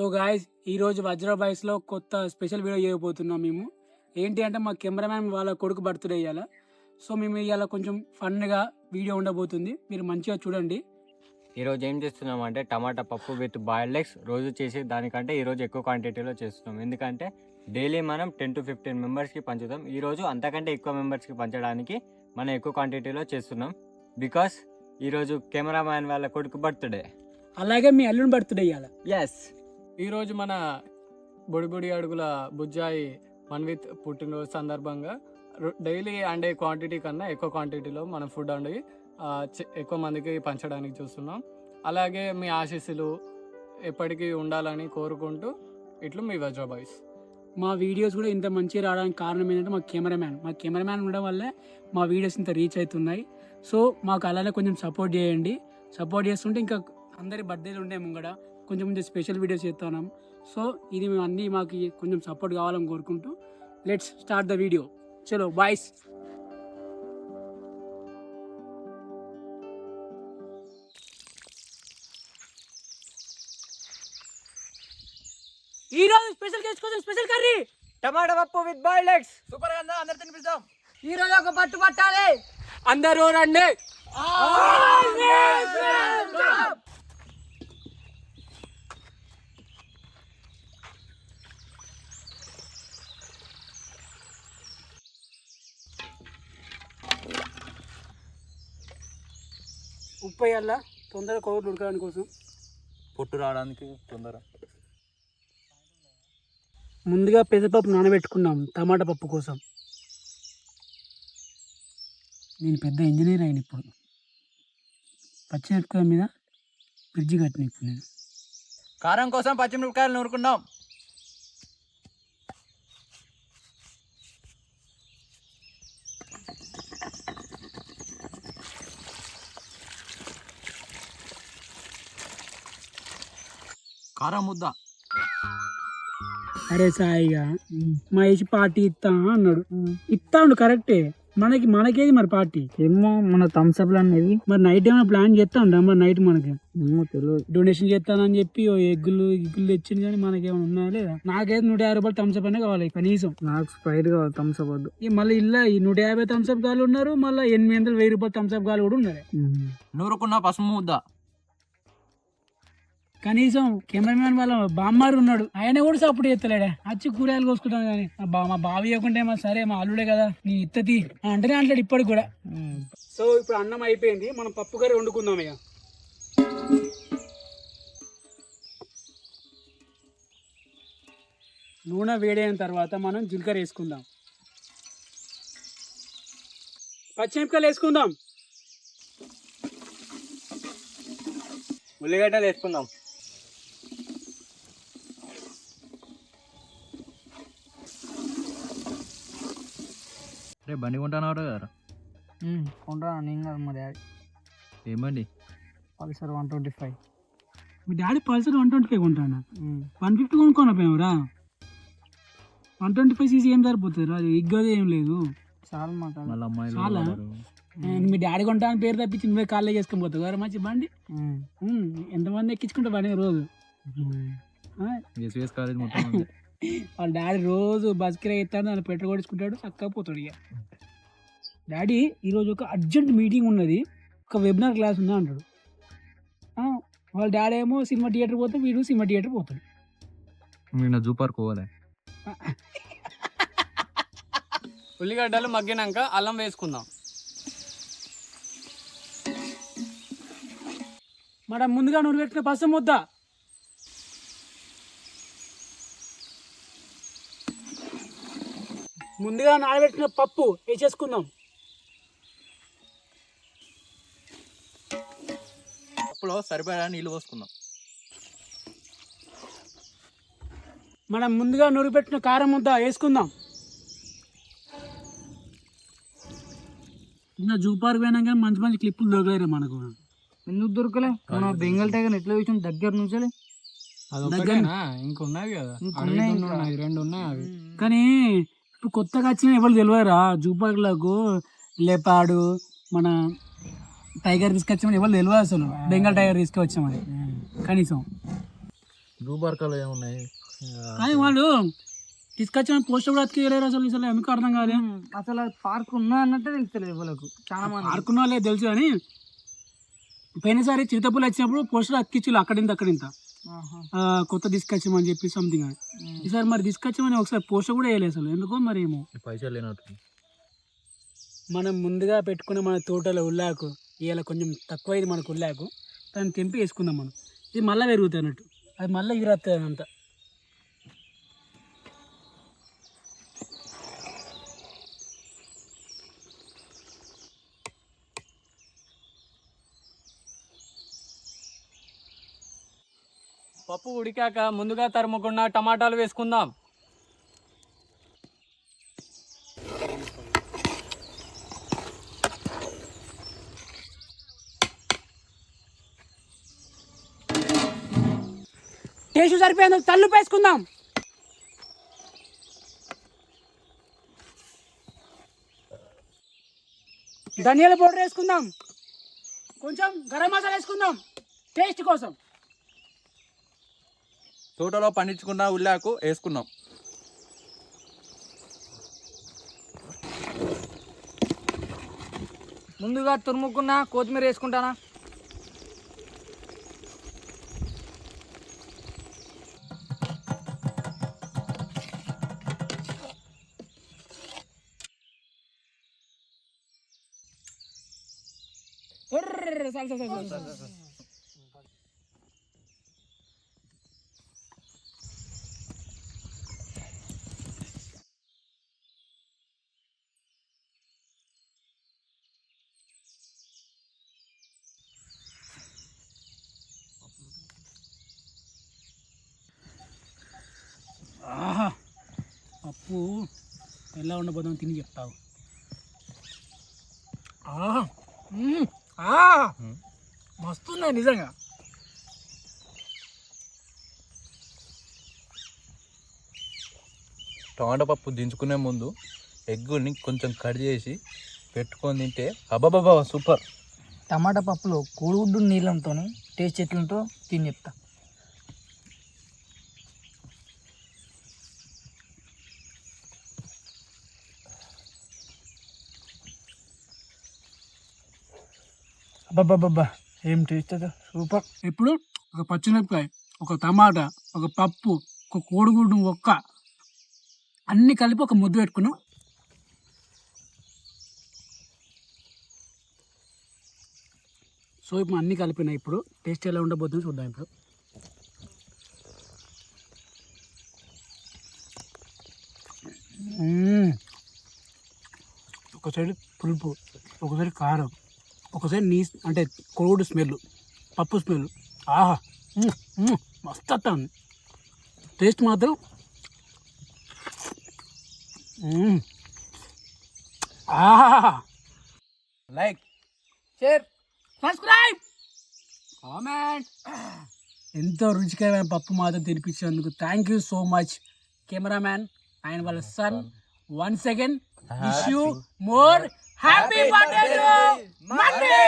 So guys ఈరోజు వజ్ర బాయ్స్లో కొత్త special video చేయబోతున్నాం మేము. ఏంటి అంటే మా కెమెరామ్యాన్ వాళ్ళ కొడుకు బర్త్డే ఇవ్వాల సో మేము ఇవాళ కొంచెం ఫన్గా వీడియో ఉండబోతుంది. మీరు మంచిగా చూడండి. ఈరోజు ఏం చేస్తున్నాం అంటే టమాటా పప్పు విత్ బాయిల్డ్ ఎగ్స్ రోజు చేసి దానికంటే ఈరోజు ఎక్కువ క్వాంటిటీలో చేస్తున్నాం. ఎందుకంటే డైలీ మనం టెన్ టు ఫిఫ్టీన్ మెంబర్స్కి పంచుతాం. ఈరోజు అంతకంటే ఎక్కువ మెంబర్స్కి పంచడానికి మనం ఎక్కువ క్వాంటిటీలో చేస్తున్నాం. బికాస్ ఈరోజు కెమెరామ్యాన్ వాళ్ళ కొడుకు బర్త్డే. అలాగే మీ అల్లుని బర్త్డే ఇవ్వాల ఎస్ ఈరోజు మన బుడిబుడి అడుగుల బుజ్జాయి మన్విత్ పుట్టినరోజు సందర్భంగా డైలీ అండే క్వాంటిటీ కన్నా ఎక్కువ క్వాంటిటీలో మనం ఫుడ్ అండి ఎక్కువ మందికి పంచడానికి చూస్తున్నాం. అలాగే మీ ఆశీస్సులు ఎప్పటికీ ఉండాలని కోరుకుంటూ ఇట్లు మీ వజ్ర బాయ్స్ మా వీడియోస్ కూడా ఇంత మంచిగా రావడానికి కారణం ఏంటంటే మా కెమెరామ్యాన్. మా కెమెరామ్యాన్ ఉండడం వల్లే మా వీడియోస్ ఇంత రీచ్ అవుతున్నాయి. సో మాకు అలానే కొంచెం సపోర్ట్ చేయండి. సపోర్ట్ చేస్తుంటే ఇంకా అందరి బర్త్డేలు ఉండే ముంగడ. కొంచెం కొంచెం స్పెషల్ వీడియోస్ చేస్తున్నాం సో ఇది మేము అన్నీ మాకు కొంచెం సపోర్ట్ కావాలని కోరుకుంటూ లెట్స్ స్టార్ట్ ద వీడియో చలో బాయ్స్ ఈ రోజు స్పెషల్ గెస్ట్ కోసం స్పెషల్ కర్రీ టమాటా పప్పు విత్ బాయిల్డ్ ఎగ్స్ సూపర్గా అందరు తినిపిస్తాం ఈ రోజు ఒక పట్టు పట్టాలి. అందరూ రండి. ఉప్పు వేయాలా తొందరగా కొవ్వొత్తులు ఉడకడానికి కోసం. పొట్టు రావడానికి తొందర. ముందుగా పెసరపప్పు నానబెట్టుకున్నాం టమాటా పప్పు కోసం. నేను పెద్ద ఇంజనీర్ అయిన ఇప్పుడు. పచ్చిమిరపకాయ మీద ఫ్రిడ్జ్ కట్టిన ఇప్పుడు నేను. కారం కోసం పచ్చిమిరపకాయలు నూరుకున్నాం. కారం ముద్ద అరే సాయిగా మహేష్ పార్టీ ఇస్తా అన్నాడు. ఇస్తాడు కరెక్టే. మనకి మనకేది మరి పార్టీ? ఏమో మన థమ్స్అప్ అనేది మరి నైట్ ఏమైనా ప్లాన్ చేస్తాం మరి నైట్ మనకి? తెలియదు డొనేషన్ చేస్తానని చెప్పి ఓ ఎగ్గులు ఎగ్గులు తెచ్చింది కానీ మనకేమైనా ఉన్నాయా లేదా? నాకైతే నూట యాభై రూపాయలు థమ్స్అప్ అనే కావాలి కనీసం. నాకు స్ప్రైట్ కావాలి థమ్స్అప్ వద్దు. మళ్ళీ ఇలా ఈ నూట యాభై థమ్స్అప్ గాలు ఉన్నారు మళ్ళీ ఎనిమిది వందలు వెయ్యి రూపాయలు థమ్స్అప్ గాలు కూడా ఉన్నారు నూరుకున్న పసుపు ముద్ద. కనీసం కెమెరామ్యాన్ వాళ్ళ బామ్మారు ఉన్నాడు. ఆయన కూడా సపోర్ట్ చేస్తలేడే. వచ్చి కూరగాయలు కోసుకుంటాను కానీ. మా బా మా బావి ఇవ్వకుంటే మా సరే మా అల్లుడే కదా. నీ ఇత్తతి అంటేనే అంటాడు ఇప్పటికి కూడా. సో ఇప్పుడు అన్నం అయిపోయింది. మనం పప్పు కర్రీ వండుకుందాం ఇక. నూనె వేడైన తర్వాత మనం జీలకర్ర వేసుకుందాం. పచ్చిమిరపకాయలు వేసుకుందాం. ఉల్లిగడ్డలు వేసుకుందాం. రే బండి కొంటాను కదా కొంటాను? నేను కాదు మా డాడీ. ఏం బండి? Pulsar one twenty five. మీ daddy Pulsar one twenty five కొంటాను? వన్ ఫిఫ్టీ కొనుక్కోనా పోయావురా వన్ ట్వంటీ ఫైవ్ సీసీ ఏం సరిపోతుంది రా? ఇగ్గది ఏం లేదు. చాలా మాట మళ్ళీ అమ్మాయిలు చాలా? మీ డాడీ కొంటాను పేరు తప్పించి నువ్వే కాళ్ళే చేసుకొని పోతావు గారు మంచి బండి? ఎంతమంది ఎక్కించుకుంటా బండి రోజు? కాలేజ్ మొత్తం. వాళ్ళ డాడీ రోజు బస్ కిరాయి ఇస్తాడు దాన్ని పెట్రోల్ కొడుచుకుంటాడు చక్కగా పోతాడు ఇక. డాడీ ఈరోజు ఒక అర్జెంట్ మీటింగ్ ఉన్నది. ఒక వెబినార్ క్లాస్ ఉందా అంటాడు. ఆ, వాళ్ళ డాడీ ఏమో సినిమా థియేటర్ పోతే వీడు సినిమా థియేటర్ పోతాడు. నిన్న జూ పార్క్ పోవాలి. ఉల్లిగడ్డలు మగ్గినాక అల్లం వేసుకుందాం. మన ముందుగా నూనె పెట్టిన పసం ముద్ద. ముందుగా నానబెట్టిన పప్పు వేసేసుకుందాం. పప్పులో సరిపడా నీళ్ళు పోసుకుందాం. మనం ముందుగా నూనె పెట్టిన కారం ముద్ద వేసుకుందాం. ఇంకా జూ పార్క్ పోయినా కానీ మంచి మంచి క్లిప్పులు దొరకలేరు మనకు. ఎందుకు దొరకలే? మన బెంగల్ టైగర్ ఎట్లా చూసిన దగ్గర నుంచి ఇంకున్నాయి కదా. ఇంకున్నాయి రెండు ఉన్నాయి అవి. కానీ ఇప్పుడు కొత్తగా వచ్చిన ఎవరు తెలియరా జూ పార్క్లకు లేపాడు మన టైగర్ తీసుకొచ్చామని ఎవరు తెలియదు అసలు. బెంగాల్ టైగర్ తీసుకొచ్చామని. కనీసం. జూ పార్కాలో ఏమున్నాయి కానీ వాళ్ళు తీసుకొచ్చిన పోస్ట్ కూడా అతికేయలేరు అసలు అసలు ఎందుకు అర్థం కాదు అసలు పార్క్ ఉన్నా అన్నట్టే తెలుస్తలేదు వాళ్ళకు. చాలా మంది. ఆడుకున్న వాళ్ళే తెలుసు కానీ పోయినసారి చిరుతపులు వచ్చినప్పుడు పోస్టర్ అతికిచ్చులు అక్కడింత అక్కడింత. కొత్త తీసుకొచ్చామని చెప్పి సంథింగ్ అని. ఈసారి మరి తీసుకొచ్చామని ఒకసారి పోస్టర్ కూడా వేయలేదు అసలు. ఎందుకో మరి ఏమో. పైసలు లేనట్టు మనం ముందుగా పెట్టుకున్న మన తోటలో ఉల్లాకు ఇవాళ కొంచెం తక్కువ అయింది మనకు ఉల్లాకు దాన్ని తెంపి వేసుకుందాం మనం. ఇది మళ్ళీ పెరుగుతాయి అన్నట్టు. అది మళ్ళీ ఎగురస్తుంది అంత పప్పు ఉడికాక ముందుగా తరుముకున్న టమాటాలు వేసుకుందాం. టేస్ట్ సరిపోయింది తల్లు వేసుకుందాం. ధనియాల పౌడర్ వేసుకుందాం. కొంచెం గరం మసాలా వేసుకుందాం. టేస్ట్ కోసం. తోటలో పండించుకున్న ఉల్లాకు వేసుకున్నాం. ముందుగా తురుముకున్న కొత్తిమీర వేసుకుంటానా? ఉర్ర్ చాలు, చాలు, ఆహా పప్పు ఎలా ఉండబోదాం తిని చెప్తావు. మస్తున్నాయి నిజంగా? టమాటా పప్పు దించుకునే ముందు ఎగ్గుని కొంచెం కట్ చేసి పెట్టుకొని తింటే అబ్బాబాబా సూపర్. టమాటా పప్పులో కోడిగుడ్డు నీళ్ళతో టేస్ట్ ఎట్లుంటో తిని చెప్తా. అబ్బబ్బబ్బా ఏం టేస్ట్ అది? సూపర్ ఇప్పుడు ఒక పచ్చిమిరపకాయ ఒక టమాటా ఒక పప్పు ఒక కోడిగుడ్డు ఒక్క అన్ని కలిపి ఒక ముద్ద పెట్టుకున్నాం. సో ఇప్పుడు అన్ని కలిపినాయి ఇప్పుడు. టేస్ట్ ఎలా ఉండబోతుందో చూద్దాం ఇప్పుడు. ఒక సైడ్ పులుపు ఒక సైడ్ కారం. ఒక సైడ్ నీ అంటే కోడి స్మెల్ పప్పు స్మెల్ ఆహా మస్తు వస్తుంది టేస్ట్ మాత్రం. ఆహా. Like share subscribe comment. ఎంతో రుచికరమైన పప్పు మాత్రం తినిపించినందుకు thank you so much cameraman ఆయన వాళ్ళ son. One second wish you more happy birthday